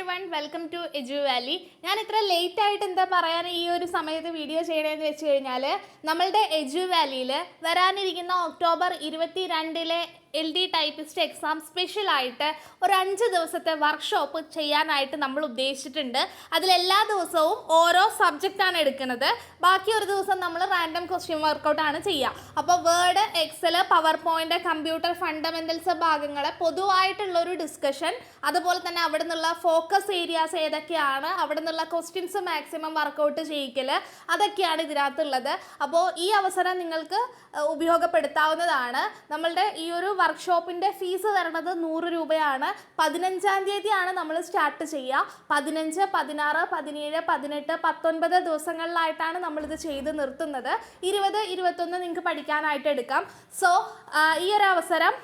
Everyone welcome to Edu Valley ഞാൻ ഇത്ര late ആയിട്ട് എന്താ പറയാൻ ഈ ഒരു സമയത്ത് വീഡിയോ ചെയ്യണമെന്ന് വെച്ച് കഴിഞ്ഞാൽ നമ്മളുടെ എജു വാലിയിൽ വരാനിരിക്കുന്ന ഒക്ടോബർ ഇരുപത്തി രണ്ടിലെ എൽ ഡി ടൈപ്പിസ്റ്റ് എക്സാം സ്പെഷ്യലായിട്ട് ഒരു അഞ്ച് ദിവസത്തെ വർക്ക്ഷോപ്പ് ചെയ്യാനായിട്ട് നമ്മൾ ഉദ്ദേശിച്ചിട്ടുണ്ട്. അതിലെല്ലാ ദിവസവും ഓരോ സബ്ജക്റ്റാണ് എടുക്കുന്നത്. ബാക്കി ഒരു ദിവസം നമ്മൾ റാൻഡം ക്വസ്റ്റ്യൻ വർക്കൗട്ടാണ് ചെയ്യുക. അപ്പോൾ Word Excel PowerPoint computer fundamentals ഭാഗങ്ങൾ പൊതുവായിട്ടുള്ള ഒരു ഡിസ്കഷൻ അതുപോലെ തന്നെ അവിടെ നിന്നുള്ള ഫോക്കസ് ഏരിയാസ് ഏതൊക്കെയാണ് അവിടെ നിന്നുള്ള ക്വസ്റ്റ്യൻസ് മാക്സിമം വർക്കൗട്ട് ചെയ്യിക്കൽ അതൊക്കെയാണ് ഇതിനകത്തുള്ളത്. അപ്പോൾ ഈ അവസരം നിങ്ങൾക്ക് ഉപയോഗപ്പെടുത്താവുന്നതാണ്. നമ്മളുടെ ഈ ഒരു വർക്ക്ഷോപ്പിന്റെ ഫീസ് തരണത് നൂറ് രൂപയാണ്. പതിനഞ്ചാം തീയതിയാണ് നമ്മൾ സ്റ്റാർട്ട് ചെയ്യുക. പതിനഞ്ച് പതിനാറ് പതിനേഴ് പതിനെട്ട് പത്തൊൻപത് ദിവസങ്ങളിലായിട്ടാണ് നമ്മളിത് ചെയ്ത് നിർത്തുന്നത്. ഇരുപത് ഇരുപത്തൊന്ന് നിങ്ങൾക്ക് പഠിക്കാനായിട്ട് എടുക്കാം. സോ ഈ ഒരു അവസരം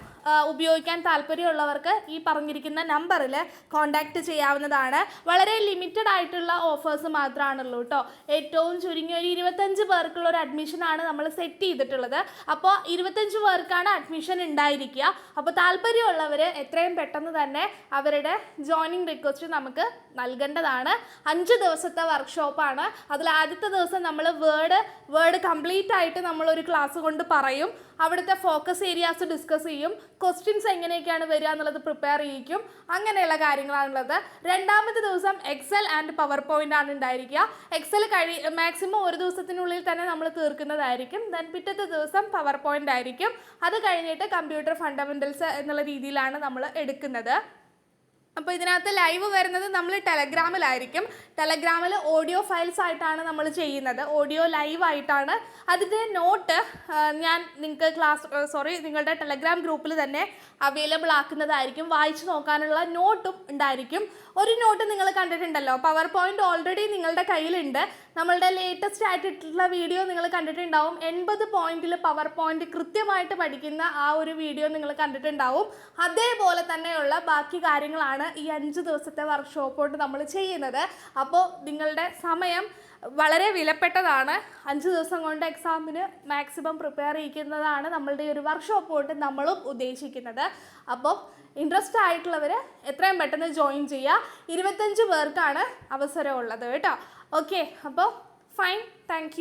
ഉപയോഗിക്കാൻ താല്പര്യമുള്ളവർക്ക് ഈ പറഞ്ഞിരിക്കുന്ന നമ്പറിൽ കോൺടാക്റ്റ് ചെയ്യാവുന്നതാണ്. വളരെ ലിമിറ്റഡ് ആയിട്ടുള്ള ഓഫേഴ്സ് മാത്രമാണുള്ളൂ കേട്ടോ ഏറ്റവും ചുരുങ്ങിയ ഒരു ഇരുപത്തഞ്ച് പേർക്കുള്ള ഒരു അഡ്മിഷനാണ് നമ്മൾ സെറ്റ് ചെയ്തിട്ടുള്ളത്. അപ്പോൾ ഇരുപത്തഞ്ച് പേർക്കാണ് അഡ്മിഷൻ ഉണ്ടായിരിക്കുക. അപ്പോൾ താല്പര്യമുള്ളവർ എത്രയും പെട്ടെന്ന് തന്നെ അവരുടെ ജോയിനിങ് റിക്വസ്റ്റ് നമുക്ക് നൽകേണ്ടതാണ്. അഞ്ച് ദിവസത്തെ വർക്ക്ഷോപ്പാണ് അതിൽ ആദ്യത്തെ ദിവസം നമ്മൾ വേർഡ് വേർഡ് കംപ്ലീറ്റ് ആയിട്ട് നമ്മളൊരു ക്ലാസ് കൊണ്ട് പറയും. അവിടുത്തെ ഫോക്കസ് ഏരിയാസ് ഡിസ്കസ് ചെയ്യും. ക്വസ്റ്റ്യൻസ് എങ്ങനെയൊക്കെയാണ് വരിക എന്നുള്ളത് പ്രിപ്പയർ ചെയ്യിക്കും. അങ്ങനെയുള്ള കാര്യങ്ങളാണുള്ളത്. രണ്ടാമത്തെ ദിവസം എക്സൽ ആൻഡ് പവർ പോയിന്റ് ആണ് ഉണ്ടായിരിക്കുക. എക്സൽ കഴി മാക്സിമം ഒരു ദിവസത്തിനുള്ളിൽ തന്നെ നമ്മൾ തീർക്കുന്നതായിരിക്കും. ദെൻ പിറ്റത്തെ ദിവസം പവർ പോയിന്റ് ആയിരിക്കും. അത് കഴിഞ്ഞിട്ട് കമ്പ്യൂട്ടർ ഫണ്ടമെന്റൽസ് എന്നുള്ള രീതിയിലാണ് നമ്മൾ എടുക്കുന്നത്. അപ്പോൾ ഇതിനകത്ത് ലൈവ് വരുന്നത് നമ്മൾ ടെലഗ്രാമിലായിരിക്കും. ടെലഗ്രാമിൽ ഓഡിയോ ഫയൽസ് ആയിട്ടാണ് നമ്മൾ ചെയ്യുന്നത്. ഓഡിയോ ലൈവ് ആയിട്ടാണ്. അതിന്റെ നോട്ട് ഞാൻ നിങ്ങൾക്ക് ക്ലാസ് സോറി നിങ്ങളുടെ ടെലഗ്രാം ഗ്രൂപ്പിൽ തന്നെ അവൈലബിൾ ആക്കുന്നതായിരിക്കും. വായിച്ചു നോക്കാനുള്ള നോട്ടും ഉണ്ടായിരിക്കും. ഒരു നോട്ട് നിങ്ങൾ കണ്ടിട്ടുണ്ടല്ലോ. പവർ പോയിന്റ് ഓൾറെഡി നിങ്ങളുടെ കയ്യിലുണ്ട്. നമ്മളുടെ ലേറ്റസ്റ്റ് ആയിട്ടുള്ള വീഡിയോ നിങ്ങൾ കണ്ടിട്ടുണ്ടാവും. എൺപത് പോയിന്റിൽ പവർ പോയിന്റ് കൃത്യമായിട്ട് പഠിക്കുന്ന ആ ഒരു വീഡിയോ നിങ്ങൾ കണ്ടിട്ടുണ്ടാവും. അതേപോലെ തന്നെയുള്ള ബാക്കി കാര്യങ്ങളാണ് ഈ അഞ്ച് ദിവസത്തെ വർക്ക്ഷോപ്പോട്ട് നമ്മൾ ചെയ്യുന്നത്. അപ്പോൾ നിങ്ങളുടെ സമയം വളരെ വിലപ്പെട്ടതാണ്. അഞ്ച് ദിവസം കൊണ്ട് എക്സാമിന് മാക്സിമം പ്രിപ്പയർ ചെയ്യിക്കുന്നതാണ് നമ്മളുടെ ഈ ഒരു വർക്ക്ഷോപ്പ് കൊണ്ട് നമ്മളും ഉദ്ദേശിക്കുന്നത്. അപ്പം ഇൻട്രസ്റ്റ് ആയിട്ടുള്ളവർ എത്രയും പെട്ടെന്ന് ജോയിൻ ചെയ്യുക ഇരുപത്തഞ്ച് പേർക്കാണ് അവസരമുള്ളത് കേട്ടോ. ഓക്കെ അപ്പോൾ ഫൈൻ താങ്ക്